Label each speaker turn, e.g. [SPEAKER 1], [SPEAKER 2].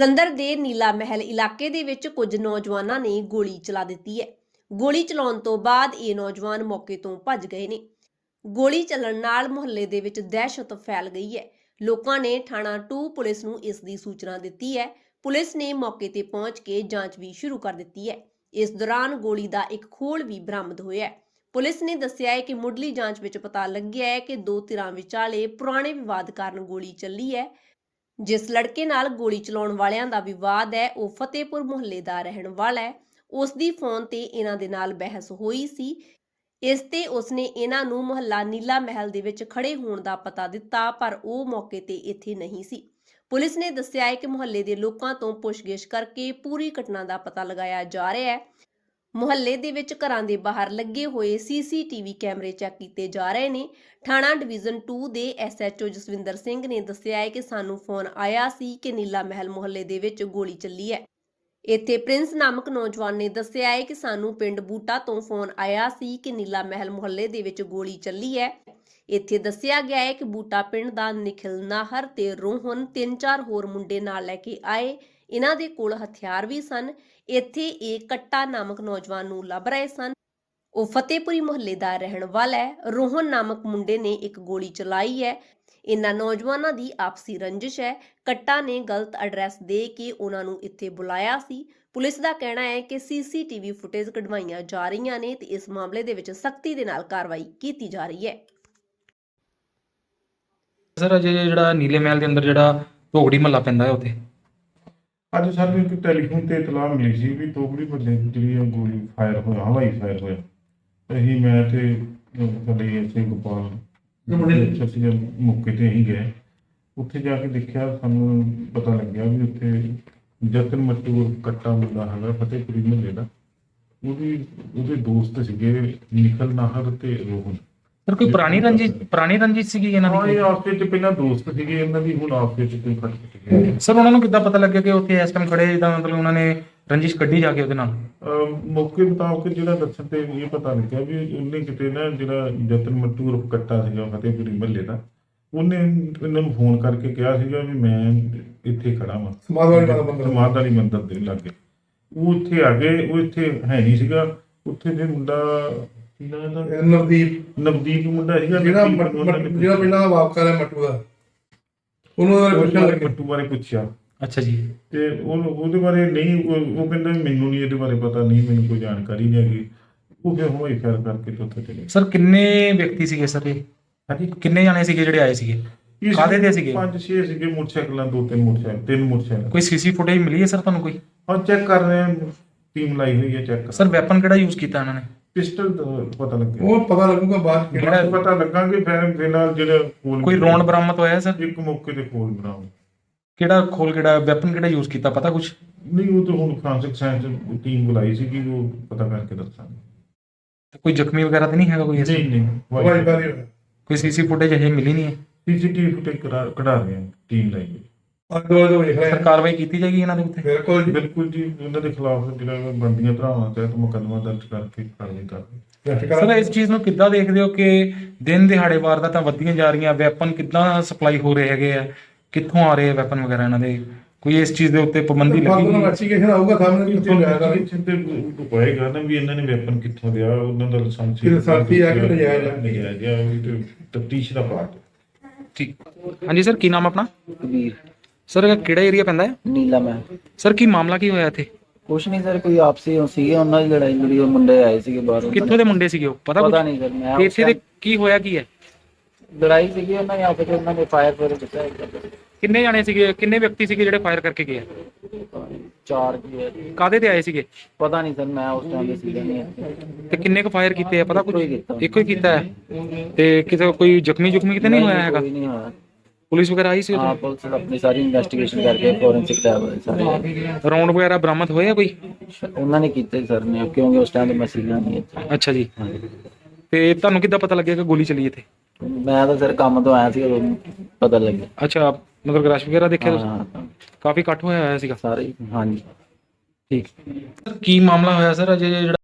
[SPEAKER 1] ਜਲੰਧਰ ਦੇ ਨੀਲਾ ਮਹਿਲ ਇਲਾਕੇ ਦੇ ਵਿੱਚ ਕੁਝ ਨੌਜਵਾਨਾਂ ਨੇ ਗੋਲੀ ਚਲਾ ਦਿੱਤੀ ਹੈ। ਗੋਲੀ ਚਲਾਉਣ ਤੋਂ ਬਾਅਦ ਇਹ ਨੌਜਵਾਨ ਮੌਕੇ ਤੋਂ ਭੱਜ ਗਏ ਨੇ। ਗੋਲੀ ਚੱਲਣ ਨਾਲ ਮੁਹੱਲੇ ਦੇ ਵਿੱਚ ਦਹਿਸ਼ਤ ਫੈਲ ਗਈ ਹੈ। ਲੋਕਾਂ ਨੇ ਥਾਣਾ 2 ਪੁਲਿਸ ਨੂੰ ਇਸ ਦੀ ਸੂਚਨਾ ਦਿੱਤੀ ਹੈ। ਪੁਲਿਸ ਨੇ ਮੌਕੇ ਤੇ ਪਹੁੰਚ ਕੇ ਜਾਂਚ ਵੀ ਸ਼ੁਰੂ ਕਰ ਦਿੱਤੀ ਹੈ। ਇਸ ਦੌਰਾਨ ਗੋਲੀ ਦਾ ਇੱਕ ਖੋਲ ਵੀ ਬਰਾਮਦ ਹੋਇਆ ਹੈ। ਪੁਲਿਸ ਨੇ ਦੱਸਿਆ ਹੈ ਕਿ ਮੁੱਢਲੀ ਜਾਂਚ ਵਿੱਚ ਪਤਾ ਲੱਗਿਆ ਹੈ ਕਿ ਦੋ ਧਿਰਾਂ ਵਿਚਾਲੇ ਪੁਰਾਣੇ ਵਿਵਾਦ ਕਾਰਨ ਗੋਲੀ ਚੱਲੀ ਹੈ। ਜਿਸ ਲੜਕੇ ਨਾਲ ਗੋਲੀ ਚਲਾਉਣ ਵਾਲਿਆਂ ਦਾ ਵਿਵਾਦ ਹੈ, ਉਹ ਫਤਿਹਪੁਰ ਮੁਹੱਲੇ ਦਾ ਰਹਿਣ ਵਾਲਾ ਹੈ। ਉਸ ਦੀ ਫੋਨ ਤੇ ਇਹਨਾਂ ਦੇ ਨਾਲ ਬਹਿਸ ਹੋਈ ਸੀ। ਇਸ ਤੇ ਉਸਨੇ ਇਹਨਾਂ ਨੂੰ ਮੁਹੱਲਾ ਨੀਲਾ ਮਹਿਲ ਦੇ ਵਿੱਚ ਖੜੇ ਹੋਣ ਦਾ ਪਤਾ ਦਿੱਤਾ, ਪਰ ਉਹ ਮੌਕੇ ਤੇ ਇੱਥੇ ਨਹੀਂ ਸੀ। ਪੁਲਿਸ ਨੇ ਦੱਸਿਆ ਹੈ ਕਿ ਮੁਹੱਲੇ ਦੇ ਲੋਕਾਂ ਤੋਂ ਪੁੱਛਗਿੱਛ ਕਰਕੇ ਪੂਰੀ ਘਟਨਾ ਦਾ ਪਤਾ ਲਗਾਇਆ ਜਾ ਰਿਹਾ ਹੈ। ਮੁਹੱਲੇ ਦੇ ਵਿੱਚ ਘਰਾਂ ਦੇ ਬਾਹਰ ਲੱਗੇ ਹੋਏ ਸੀਸੀਟੀਵੀ ਕੈਮਰੇ ਚੈੱਕ ਕੀਤੇ ਜਾ ਰਹੇ ਨੇ। ਥਾਣਾ ਡਿਵੀਜ਼ਨ 2 ਦੇ ਐਸਐਚਓ ਜਸਵਿੰਦਰ ਸਿੰਘ ਨੇ ਦੱਸਿਆ ਹੈ ਕਿ ਸਾਨੂੰ ਫੋਨ ਆਇਆ ਸੀ ਕਿ ਨੀਲਾ ਮਹਿਲ ਮੁਹੱਲੇ ਦੇ ਵਿੱਚ ਗੋਲੀ ਚੱਲੀ ਹੈ। ਇੱਥੇ ਪ੍ਰਿੰਸ ਨਾਮਕ ਨੌਜਵਾਨ ਨੇ ਦੱਸਿਆ ਹੈ ਕਿ ਸਾਨੂੰ ਪਿੰਡ ਬੂਟਾ ਤੋਂ ਫੋਨ ਆਇਆ ਸੀ ਕਿ ਨੀਲਾ ਮਹਿਲ ਮੁਹੱਲੇ ਦੇ ਵਿੱਚ ਗੋਲੀ ਚੱਲੀ ਹੈ। ਇੱਥੇ ਦੱਸਿਆ ਗਿਆ ਹੈ ਕਿ ਬੂਟਾ ਪਿੰਡ ਦਾ ਨਿਖਿਲ ਨਾਹਰ ਤੇ ਰੋਹਨ ਤਿੰਨ ਚਾਰ ਹੋਰ ਮੁੰਡੇ ਨਾਲ ਲੈ ਕੇ ਆਏ। ਇਹਨਾਂ ਦੇ ਕੋਲ ਹਥਿਆਰ ਵੀ ਸਨ। ਇੱਥੇ ਇਹ ਕੱਟਾ ਨਾਮਕ ਨੌਜਵਾਨ ਨੂੰ ਲੱਭ ਰਹੇ ਸਨ। ਉਹ ਫਤਿਹਪੁਰੀ ਮੁਹੱਲੇ ਦਾ ਰਹਿਣ ਵਾਲਾ ਹੈ। ਰੋਹਨ ਨਾਮਕ ਮੁੰਡੇ ਨੇ ਇੱਕ ਗੋਲੀ ਚਲਾਈ ਹੈ। ਇਨ੍ਹਾਂ ਨੌਜਵਾਨਾਂ ਦੀ ਆਪਸੀ ਰੰਜਿਸ਼ ਹੈ। ਕੱਟਾ ਨੇ ਗਲਤ ਐਡਰੈਸ ਦੇ ਕੇ ਉਹਨਾਂ ਨੂੰ ਇੱਥੇ ਬੁਲਾਇਆ ਸੀ। ਪੁਲਿਸ ਦਾ ਕਹਿਣਾ ਹੈ ਕਿ ਸੀਸੀਟੀਵੀ ਫੁਟੇਜ ਕਢਵਾਈਆਂ ਜਾ ਰਹੀਆਂ ਨੇ ਤੇ ਇਸ ਮਾਮਲੇ ਦੇ ਵਿੱਚ ਸਖਤੀ ਦੇ ਨਾਲ ਕਾਰਵਾਈ ਕੀਤੀ ਜਾ ਰਹੀ ਹੈ।
[SPEAKER 2] ਸਰ, ਅਜੇ ਜਿਹੜਾ ਨੀਲੇ ਮਹਿਲ ਦੇ ਅੰਦਰ ਜਿਹੜਾ ਧੋਗੜੀ ਮਹੱਲਾ ਪੈਂਦਾ ਹੈ ਉੱਥੇ।
[SPEAKER 3] ਅੱਜ ਸਾਨੂੰ ਇੱਕ ਟੈਲੀਫੋਨ ਤੇ ਇਤਲਾਹ ਮਿਲੀ ਸੀ ਵੀ ਤੋਕੜੀ ਮੱਲੇ ਜਿਹੜੀ ਆ ਗੋਲੀ ਫਾਇਰ ਹੋਇਆ ਹਵਾਈ ਫਾਇਰ ਹੋਇਆ। ਅਸੀਂ ਮੈਂ ਤੇ ਸਾਡੇ ਐਸਏ ਗੋਪਾਲ ਅਸੀਂ ਜਦ ਮੌਕੇ ਤੇ ਹੀ ਗਏ ਉੱਥੇ ਜਾ ਕੇ ਦੇਖਿਆ ਸਾਨੂੰ ਪਤਾ ਲੱਗਿਆ ਵੀ ਉੱਥੇ ਜਤਨ ਮਟੂਰ ਕੱਟਾ ਮੁੰਡਾ ਹੈਗਾ ਫਤਿਹਪੁਰੀ ਮਹੱਲੇ ਦਾ। ਉਹਦੀ ਉਹਦੇ ਦੋਸਤ ਸੀਗੇ ਨਿਖਲ ਨਾਹਰ ਤੇ ਰੋਹਨ।
[SPEAKER 2] ਸਰ ਕੋਈ ਪੁਰਾਣੀ ਰੰਜਿਸ਼ ਪੁਰਾਣੀ ਰੰਜਿਸ਼ ਸੀਗੀ ਇਹਨਾਂ
[SPEAKER 3] ਹਾਂ ਇਹ
[SPEAKER 2] ਦੀ
[SPEAKER 3] ਆਪਸ ਵਿੱਚ ਪਹਿਲਾਂ ਦੋਸਤ ਸੀਗੇ ਇਹਨਾਂ ਦੀ ਹੁਣ ਆਪਸ ਵਿੱਚ ਕੋਈ ਖਟ ਗਏ
[SPEAKER 2] ਸਰ ਉਹਨਾਂ ਨੂੰ ਕਿੱਦਾਂ ਪਤਾ ਲੱਗਿਆ ਕਿ ਉੱਥੇ ਇਸ ਟਾਈਮ ਖੜੇ ਜਿੱਦਾਂ ਮਤਲਬ ਉਹਨਾਂ ਨੇ ਰੰਜਿਸ਼ ਕੱਢੀ ਜਾ ਕੇ ਉਹਦੇ ਨਾਲ?
[SPEAKER 3] ਮੌਕੇ ਮੁਤਾਬਕ ਜਿਹੜਾ ਦੱਸਣ ਤੇ ਇਹ ਪਤਾ ਲੱਗਿਆ ਵੀ ਉਹਨੇ ਕਿਤੇ ਨਾ ਜਿਹੜਾ ਜਤਨ ਮਟੂਰ ਕੱਟਾ ਸੀਗਾ ਫਤਿਹਪੁਰੀ ਮਹੱਲੇ ਦਾ ਉਹਨੇ ਇਹਨਾਂ ਨੂੰ ਫੋਨ ਕਰਕੇ ਕਿਹਾ ਸੀਗਾ ਵੀ ਮੈਂ ਇੱਥੇ ਖੜਾ ਵਾਂ।
[SPEAKER 4] ਸਮਾਧ ਵਾਲੀ ਮਾਤਾ ਮੰਦਰ।
[SPEAKER 3] ਸਮਾਧ ਵਾਲੀ ਮੰਦਰ ਦੇ ਲਾਗੇ। ਉਹ ਇੱਥੇ ਆ ਗਏ ਉਹ ਇੱਥੇ ਹੈ ਨਹੀਂ ਸੀਗਾ। ਉੱਥੇ ਦੇ ਮੁੰਡਾ ਕੀ ਨਾਮ ਇਹਦਾ
[SPEAKER 4] ਇਹ ਨਵਦੀਪ।
[SPEAKER 3] ਨਵਦੀਪ ਮੁੰਡਾ ਸੀਗਾ
[SPEAKER 4] ਜਿਹੜਾ
[SPEAKER 3] ਨਵਦੀਪ
[SPEAKER 4] ਮਟ-
[SPEAKER 3] ਉਹਨਾਂ
[SPEAKER 4] ਮਟ-
[SPEAKER 3] ਨੇ
[SPEAKER 4] ਜਿਹੜਾ ਪਹਿਲਾਂ ਵਾਪਕਾਰ ਹੈ ਮੱਟੂ ਦਾ। ਉਹਨੂੰ ਬਾਰੇ ਪੁੱਛਣ
[SPEAKER 3] ਉਹਦੇ
[SPEAKER 4] ਲੱਗੇ।
[SPEAKER 3] ਮੱਟੂ ਬਾਰੇ ਪੁੱਛਿਆ।
[SPEAKER 2] ਅੱਛਾ ਜੀ।
[SPEAKER 3] ਤੇ ਉਹ ਉਹਦੇ ਬਾਰੇ ਨਹੀਂ ਉਹ ਉਹ ਕਹਿੰਦਾ ਵੀ ਮੈਨੂੰ ਨਹੀਂ ਇਹਦੇ ਬਾਰੇ ਪਤਾ ਨਹੀਂ ਮੈਨੂੰ ਕੋਈ ਜਾਣਕਾਰੀ ਨਹੀਂ ਹੈਗੀ। ਉਹ ਫਿਰ ਹੋਈ ਫੈਰ ਕਰਕੇ ਤੇ ਉੱਥੇ ਚਲੇ
[SPEAKER 2] ਸਰ ਕਿੰਨੇ ਵਿਅਕਤੀ ਸੀਗੇ ਸਰ ਇਹ?
[SPEAKER 3] ਹਾਂਜੀ?
[SPEAKER 2] ਕਿੰਨੇ ਜਾਣੇ ਸੀਗੇ ਜਿਹੜੇ ਆਏ ਸੀਗੇ?
[SPEAKER 3] ਇਸ
[SPEAKER 2] ਕਾਹਦੇ ਤੇ ਸੀਗੇ?
[SPEAKER 3] ਪੰਜ ਛੇ ਸੀਗੇ ਮੋਟਰਸਾਈਕਲਾਂ ਦੋ ਤਿੰਨ ਮੋਟਰਸਾਈਕਲ ਤਿੰਨ ਮੋਟਰਸਾਈਕਲ।
[SPEAKER 2] ਕੋਈ ਸੀਸੀ ਫੁਟੇਜ ਮਿਲੀ ਹੈ ਸਰ ਤੁਹਾਨੂੰ ਕੋਈ?
[SPEAKER 3] ਹਾਂ ਚੈੱਕ ਕਰ ਰਹੇ ਹਾਂ ਟੀਮ ਲਾਈ ਹੋਈ ਹੈ ਚੈੱਕ।
[SPEAKER 2] ਸਰ ਵੈਪਨ ਕਿਹੜਾ ਯੂਜ਼ ਕੀਤਾ ਇਹਨਾਂ ਨੇ?
[SPEAKER 3] ਪਿਸਟਲ ਪਤਾ ਲੱਗਿਆ।
[SPEAKER 4] ਉਹ ਪਤਾ ਲੱਗੂਗਾ ਬਾਅਦ ਚ ਕਿਹੜਾ
[SPEAKER 3] ਜਿਹੜਾ ਪਤਾ ਲੱਗਾਂਗੇ ਫਿਰ ਫਿਲਹਾਲ ਜਿਹੜਾ ਖੋਲ
[SPEAKER 2] ਕੋਈ ਰੌਂਡ ਬਰਾਮਦ ਹੋਇਆ ਸਰ?
[SPEAKER 3] ਇੱਕ ਮੌਕੇ ਤੇ ਖੋਲ ਬਣਾਓ
[SPEAKER 2] ਕਿਹੜਾ ਖੋਲ ਕਿਹੜਾ ਵੈਪਨ ਕਿਹੜਾ ਯੂਜ਼ ਕੀਤਾ ਪਤਾ ਕੁਝ
[SPEAKER 3] ਨਹੀਂ ਉਹ ਤਾਂ ਹੁਣ ਫ੍ਰਾਂਸਿਕ ਸਾਇੰਸ ਟੀਮ ਬੁਲਾਈ ਸੀ ਕਿ ਉਹ ਪਤਾ ਕਰਕੇ ਦੱਸਾਂਗੇ।
[SPEAKER 2] ਕੋਈ ਜ਼ਖਮੀ ਵਗੈਰਾ ਤਾਂ ਨਹੀਂ ਹੈਗਾ ਕੋਈ ਇਸ
[SPEAKER 3] ਨਹੀਂ
[SPEAKER 4] ਫਾਇਰ ਹੋਇਆ
[SPEAKER 2] ਕੋਈ ਸੀਸੀ ਫੁਟੇਜ ਅਜੇ ਮਿਲੀ ਨਹੀਂ ਹੈ?
[SPEAKER 3] ਸੀਸੀਟੀਵੀ ਫੁਟੇਜ ਕਢਾ ਰਹੇ ਹਾਂ ਟੀਮ ਲਾਈ। ਹੋਈ
[SPEAKER 4] ਅੰਦੋਲਨ ਤੋਂ ਵੇਖ ਰਹੇ
[SPEAKER 2] ਸਰ
[SPEAKER 4] ਹਾਂ
[SPEAKER 2] ਕਾਰਵਾਈ ਕੀਤੀ ਜਾਏਗੀ ਇਹਨਾਂ ਦੇ ਉੱਤੇ?
[SPEAKER 4] ਬਿਲਕੁਲ ਜੀ
[SPEAKER 3] ਬਿਲਕੁਲ ਜੀ। ਉਹਨਾਂ ਦੇ ਖਿਲਾਫ ਜਿਹੜਾ ਬੰਦੀਆਂ ਧਰਾਵਾਂ ਤਹਿਤ ਮੁਕੱਦਮਾ ਦਰਜ ਕਰਕੇ ਕਾਰਵਾਈ ਕਰਦੇ
[SPEAKER 4] ਰੈਸਟ
[SPEAKER 2] ਸਰ
[SPEAKER 4] ਕਰਾਂ
[SPEAKER 2] ਇਸ ਚੀਜ਼ ਨੂੰ ਕਿੱਦਾਂ ਦੇਖਦੇ ਹੋ ਕਿ ਦਿਨ ਦਿਹਾੜੇ ਵਾਰਦਾਤਾਂ ਵੱਧਦੀਆਂ ਜਾ ਰਹੀਆਂ? ਵੈਪਨ ਕਿੱਦਾਂ ਸਪਲਾਈ ਹੋ ਰਹੇ ਹੈਗੇ ਆ? ਕਿੱਥੋਂ ਆ ਰਹੇ ਵੈਪਨ ਵਗੈਰਾ ਇਹਨਾਂ ਦੇ? ਕੋਈ ਇਸ ਚੀਜ਼ ਦੇ ਉੱਤੇ ਪਾਬੰਦੀ ਲੱਗੀ? ਹੈ?
[SPEAKER 4] ਇਨਵੈਸਟੀਗੇਸ਼ਨ ਆਊਗਾ ਸਾਹਮਣੇ ਕਿੱਥੋਂ ਲਿਆ ਗਾ
[SPEAKER 3] ਇੱਥੇ ਤੇ ਹੋਏਗਾ ਨਾ ਵੀ ਇਹਨਾਂ ਨੇ ਵੈਪਨ ਕਿੱਥੋਂ ਲਿਆ ਉਹਨਾਂ ਦਾ ਲਾਇਸੈਂਸ
[SPEAKER 4] ਕਿ ਲਾਇਸੈਂਸੀ ਹੈ ਕਿ ਨਜਾਇਜ਼ ਹੈ?
[SPEAKER 3] ਨਜਾਇਜ਼ ਹੈ ਉਹ ਤੇ ਤਫਤੀਸ਼ ਦਾ ਪਾਰਟ ਹੈ।
[SPEAKER 2] ਠੀਕ। ਹਾਂਜੀ ਸਰ ਕੀ ਨਾਮ ਆਪਣਾ?
[SPEAKER 5] ਕਬੀਰ
[SPEAKER 2] ਸਰ ਇਹ ਕਿਹੜਾ ਏਰੀਆ ਪੈਂਦਾ ਹੈ?
[SPEAKER 5] ਨੀਲਾ ਮੈਂ।
[SPEAKER 2] ਸਰ ਕੀ ਮਾਮਲਾ ਕੀ ਹੋਇਆ ਇੱਥੇ?
[SPEAKER 5] ਕੁਛ ਨਹੀਂ ਸਰ ਕੋਈ ਆਪਸੀ ਉਹ ਸੀਗੇ ਉਹਨਾਂ ਦੀ ਲੜਾਈ ਲੜੀ ਉਹ ਮੁੰਡੇ ਆਏ ਸੀਗੇ ਬਾਹਰੋਂ।
[SPEAKER 2] ਕਿੱਥੋਂ ਦੇ ਮੁੰਡੇ ਸੀਗੇ ਉਹ? ਪਤਾ
[SPEAKER 5] ਨਹੀਂ ਸਰ ਮੈਂ
[SPEAKER 2] ਤੇ ਇੱਥੇ ਦੇ ਕੀ ਹੋਇਆ ਕੀ ਹੈ?
[SPEAKER 5] ਲੜਾਈ ਸੀਗੀ ਉਹਨਾਂ ਨੇ ਆਪਸ ਵਿੱਚ ਉਹਨਾਂ ਨੇ ਫਾਇਰ ਫਾਇਰ ਕੀਤਾ ਇੱਕ ਦੂਜੇ ਤੇ।
[SPEAKER 2] ਕਿੰਨੇ ਜਾਣੇ ਸੀਗੇ ਕਿੰਨੇ ਵਿਅਕਤੀ ਸੀਗੇ ਜਿਹੜੇ ਫਾਇਰ ਕਰਕੇ ਗਏ
[SPEAKER 5] ਪਤਾ ਨੀ, ਚਾਰ ਕੀ ਹੈ
[SPEAKER 2] ਕਾਦੇ ਤੇ ਆਏ ਸੀਗੇ?
[SPEAKER 5] ਪਤਾ ਨਹੀਂ ਸਰ ਮੈਂ ਉਸ ਟਾਈਮ ਤੇ ਸੀਗਾ ਨਹੀਂ। ਇੱਥੇ।
[SPEAKER 2] ਤੇ ਕਿੰਨੇ ਕੁ ਫਾਇਰ ਕੀਤੇ ਆ ਪਤਾ ਕੁਝ
[SPEAKER 5] ਇੱਕੋ ਹੀ ਕੀਤਾ।
[SPEAKER 2] ਇੱਕੋ ਹੀ ਕੀਤਾ ਹੈ। ਤੇ ਕਿਸੇ ਕੋਈ ਜ਼ਖਮੀ ਜ਼ੁਖਮੀ ਕਿਤੇ ਨਹੀਂ ਹੋਇਆ ਹੈਗਾ?
[SPEAKER 5] ਕੋਈ ਨਹੀਂ ਹੋਇਆ।
[SPEAKER 2] ਪੁਲਿਸ ਵਗੈਰਾ ਆਈ ਸੀ
[SPEAKER 5] ਹਾਂ ਪੁਲਿਸ ਆਪਣੀ ਸਾਰੀ ਇਨਵੈਸਟੀਗੇਸ਼ਨ ਕਰਕੇ ਫੋਰੈਂਸਿਕ ਲੈਬ ਸਾਰੇ
[SPEAKER 2] ਰਾਉਂਡ ਵਗੈਰਾ ਬਰਾਮਦ ਹੋਇਆ ਕੋਈ
[SPEAKER 5] ਉਹਨਾਂ ਨੇ ਕੀਤੇ ਸਰ ਨੇ ਕਿਉਂਕਿ ਉਸ ਟਾਈਮ ਤੇ ਮੈਂ ਸੀਗਾ ਨਹੀਂ ਇੱਥੇ
[SPEAKER 2] ਅੱਛਾ ਜੀ ਤੇ ਤੁਹਾਨੂੰ ਕਿੱਦਾਂ ਪਤਾ ਲੱਗਿਆ ਕਿ ਗੋਲੀ ਚੱਲੀ ਇੱਥੇ
[SPEAKER 5] ਮੈਂ ਤਾਂ ਸਰ ਕੰਮ ਤੋਂ ਆਇਆ ਸੀ ਉਦੋਂ ਪਤਾ ਲੱਗਿਆ
[SPEAKER 2] ਅੱਛਾ ਮਤਲਬ ਰਸ਼ ਵਗੈਰਾ ਦੇਖਿਆ ਤੁਸੀਂ
[SPEAKER 5] ਹਾਂ
[SPEAKER 2] ਕਾਫੀ ਇਕੱਠ ਹੋਇਆ ਹੋਇਆ ਸੀਗਾ
[SPEAKER 5] ਸਾਰੇ ਹੀ, ਹਾਂਜੀ
[SPEAKER 2] ਠੀਕ ਸਰ ਕੀ ਮਾਮਲਾ ਹੋਇਆ ਸਰ ਅਜੇ ਜਿਹੜਾ